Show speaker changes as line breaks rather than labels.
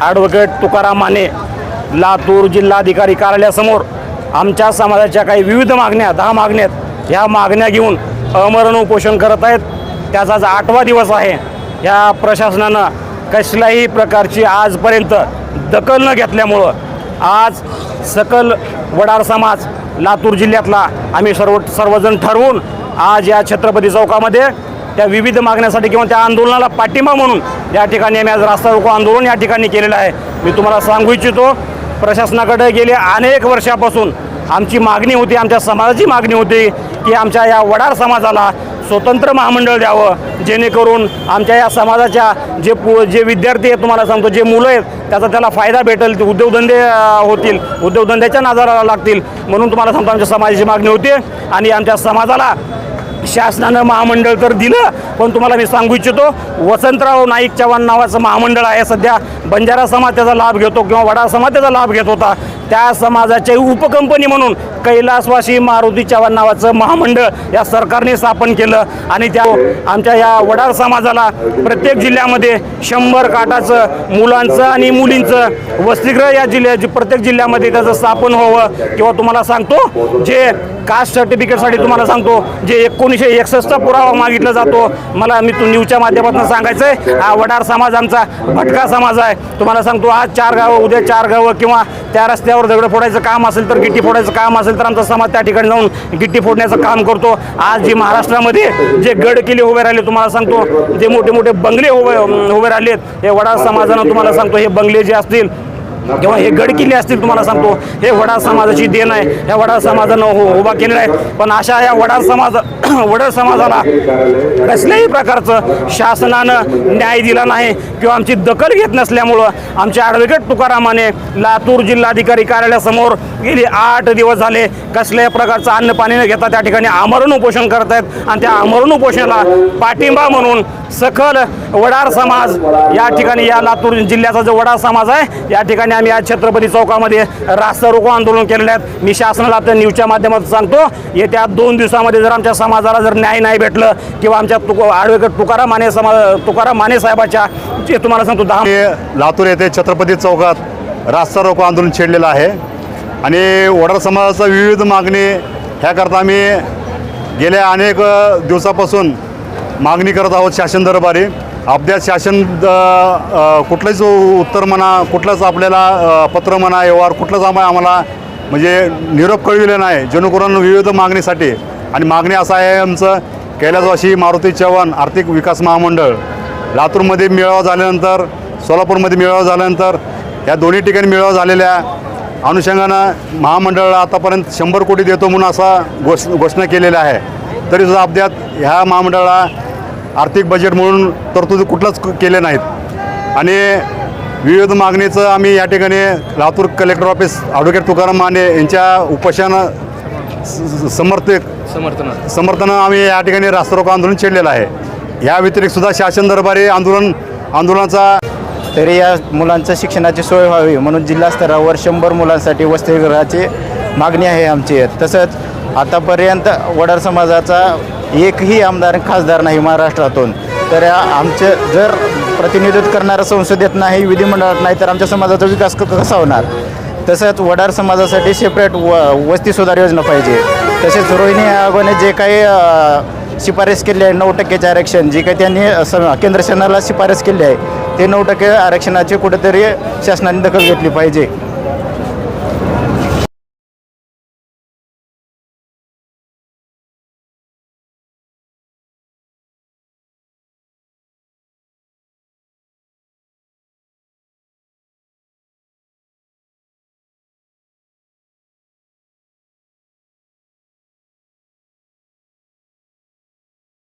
Advocate Tukaram Mane Latur जिल्हाधिकारी कार्यालयासमोर आमच्या समाजाच्या काही विविध मागण्या दहा मागण्या आहेत. ह्या मागण्या घेऊन अमरण उपोषण करत आहेत. त्याचा आज आठवा दिवस आहे. या प्रशासनानं कसल्याही प्रकारची आजपर्यंत दखल न घेतल्यामुळं आज सकल वडार समाज लातूर जिल्ह्यातला आम्ही सर्व सर्वजण ठरवून आज या छत्रपती चौकामध्ये त्या विविध मागण्यासाठी किंवा त्या आंदोलनाला पाठिंबा म्हणून या ठिकाणी आम्ही आज रास्ता रोको आंदोलन या ठिकाणी केलेलं आहे. मी तुम्हाला सांगू इच्छितो प्रशासनाकडे गेले अनेक वर्षापासून आमची मागणी होती आमच्या समाजाची मागणी होती की आमच्या या वडार समाजाला स्वतंत्र महामंडळ द्यावं जेणेकरून आमच्या या समाजाच्या जे पु जे विद्यार्थी आहेत तुम्हाला सांगतो जे मुलं आहेत त्याचा त्याला फायदा भेटेल ते उद्योगधंदे होतील उद्योगधंद्याच्या नजाराला लागतील म्हणून तुम्हाला सांगतो आमच्या समाजाची मागणी होती आणि आमच्या समाजाला शासनानं महामंडळ तर दिलं पण तुम्हाला मी सांगू इच्छितो वसंतराव नाईक चव्हाण नावाचं महामंडळ आहे सध्या. बंजारा समाज त्याचा लाभ घेतो किंवा वडा समाज त्याचा लाभ घेत होता त्या समाजाचे उपकंपनी म्हणून कैलासवासी मारुती चव्हाण नावाचं महामंडळ या सरकारने स्थापन केलं आणि त्या आमच्या या वडार समाजाला प्रत्येक जिल्ह्यामध्ये शंभर काटाचं मुलांचं आणि मुलींचं वसतिगृह या जिल्ह्या प्रत्येक जिल्ह्यामध्ये त्याचं स्थापन व्हावं किंवा तुम्हाला सांगतो जे कास्ट सर्टिफिकेटसाठी तुम्हाला सांगतो जे एकोणीसशे एकसष्ट पुरावा मागितला जातो मला मी तू न्यूजच्या माध्यमातून सांगायचं आहे हा वडार समाज आमचा भटका समाज आहे. तुम्हाला सांगतो आज चार गावं उद्या चार गावं किंवा त्या रस्त्यावर दगडं फोडायचं काम असेल तर गिट्टी फोडायचं काम असेल तर आमचा समाज त्या ठिकाणी जाऊन गिट्टी फोडण्याचं काम करतो. आज जे महाराष्ट्रामध्ये जे गड किल्ले उभे राहिले तुम्हाला सांगतो जे मोठे मोठे बंगले उभे उभे राहिले हे वडा समाजानं तुम्हाला सांगतो हे बंगले जे असतील किंवा हे गड किल्ले असतील तुम्हाला सांगतो हे वडार समाजाची देण आहे ह्या वडार समाजानं हो उभा केलेला आहे. पण अशा या वडार समाज वडार समाजाला कसल्याही प्रकारचं शासनानं न्याय दिला नाही किंवा आमची दखल घेत नसल्यामुळं आमच्या ॲडव्होकेट तुकारामाने लातूर जिल्हाधिकारी कार्यालयासमोर गेली आठ दिवस झाले. कसल्याही प्रकारचं अन्न पाणी न घेता त्या ठिकाणी आमरण उपोषण करत आहेत आणि त्या आमरण उपोषणाला पाठिंबा म्हणून सखल वडार समाज या ठिकाणी या लातूर जिल्ह्याचा जो वडार समाज आहे या ठिकाणी आम्ही आज छत्रपती चौकामध्ये रास्ता रोको आंदोलन केलेलं आहेत मी शासनाला आपल्या न्यूजच्या माध्यमातून सांगतो येत्या दोन दिवसामध्ये जर आमच्या समाजाला जर न्याय नाही भेटलं किंवा आमच्या तुक ॲडव्होकेट तुकाराम माने समाज तुकाराम माने साहेबाच्या जे तुम्हाला सांगतो दहा
लातूर येथे छत्रपती चौकात रास्ता रोको आंदोलन छेडलेलं आहे. आणि वडार समाजाचा विविध मागणी ह्याकरता आम्ही गेल्या अनेक दिवसापासून मागणी करत आहोत शासन दरबारी. अभ्यास शासन कुठलंच उत्तर म्हणा कुठलंच आपल्याला पत्र म्हणा व्यवहार कुठलंच आम्हा आम्हाला म्हणजे निरोप कळविले नाही. जेणेकरून विविध मागणीसाठी. आणि मागणी असं आहे आमचं कैलासवाशी मारुती चव्हाण आर्थिक विकास महामंडळ. लातूरमध्ये मेळावा झाल्यानंतर सोलापूरमध्ये मेळावा झाल्यानंतर या दोन्ही ठिकाणी मेळावा झालेल्या अनुषंगानं महामंडळाला आतापर्यंत शंभर कोटी देतो म्हणून असा घोष घोषणा केलेल्या आहे. तरीसुद्धा अद्याप ह्या महामंडळाला आर्थिक बजेट म्हणून तरतुदी कुठलंच केले नाहीत. आणि विविध मागणीचं आम्ही या ठिकाणी Latur collector office advocate Tukaram Mane यांच्या स- समर्थक
समर्थन.
समर्थन आम्ही या ठिकाणी रास्तारोको आंदोलन छेडलेलं आहे. या व्यतिरिक्त सुद्धा शासन दरबारी आंदोलन आंदोलनाचा
तरी या मुलांचं शिक्षणाची सोय व्हावी म्हणून जिल्हा स्तरावर शंभर मुलांसाठी वसतिगृहाची मागणी आहे आमची. तसंच आतापर्यंत वडार समाजाचा एकही आमदार खासदार नाही महाराष्ट्रातून. तर आमचं जर प्रतिनिधित्व करणारं संसदेत नाही विधिमंडळात नाही तर आमच्या समाजाचा विकास कसा होणार? तसंच वडार समाजासाठी सेपरेट व वस्ती सुधार योजना पाहिजे. तसेच रोहिणी आयोगाने जे काही शिफारस केली आहे नऊ टक्केचे आरक्षण जे काही त्यांनी सम- केंद्र शासनाला शिफारस केली आहे ते नऊ टक्के आरक्षणाची कुठेतरी शासनाने दखल घेतली पाहिजे.